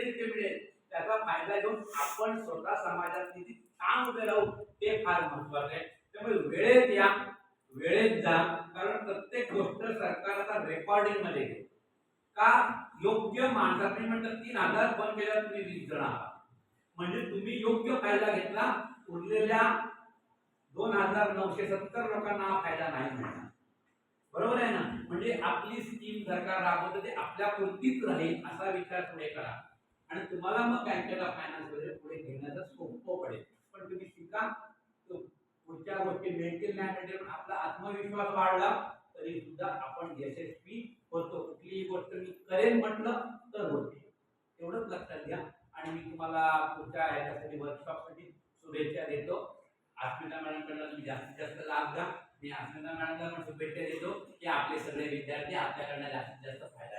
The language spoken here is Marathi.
जरी मिळेल त्याचा फायदा घेऊन आपण स्वतः समाजात किती छान उभे राहू ते फार महत्वाचं आहे. त्यामुळे वेळेत या वेळेत जा कारण प्रत्येक गोष्ट सरकार आता रेकॉर्डिंगमध्ये घेते का? योग्य माणसाने म्हणतात तीन हजार बंद केल्यावर तुम्ही वीस जण आहात. म्हणजे तुम्ही योग्य फायदा घेतला उरलेल्या दोन हजार नऊशे सत्तर लोकांना हा फायदा नाही मिळणार. बरोबर आहे ना? म्हणजे आपली स्कीम सरकार राबवतं ते आपल्या पुरतीच राहील असा विचार पुढे करा. आणि तुम्हाला मग बँकेला फायनान्स वगैरे पुढे घेण्याचा सोपं पडेल. पण तुम्ही शिका. पुढच्या गोष्टी मिळतील नाही मिळतील आपला आत्मविश्वास वाढला तरी सुद्धा आपण यशस्वी होतो. कुठलीही गोष्ट मी करेन म्हटलं तर होते. एवढंच लक्षात घ्या. आणि मी तुम्हाला पुढच्या ह्याच्यासाठी वर्कशॉपसाठी शुभेच्छा देतो. अस्मिता मॅडमकडनं तुम्ही जास्तीत जास्त लाभ घ्या. मी अस्मिता मॅडमला पण शुभेच्छा देतो की आपले सगळे विद्यार्थी आपल्याकडनं जास्तीत जास्त फायदा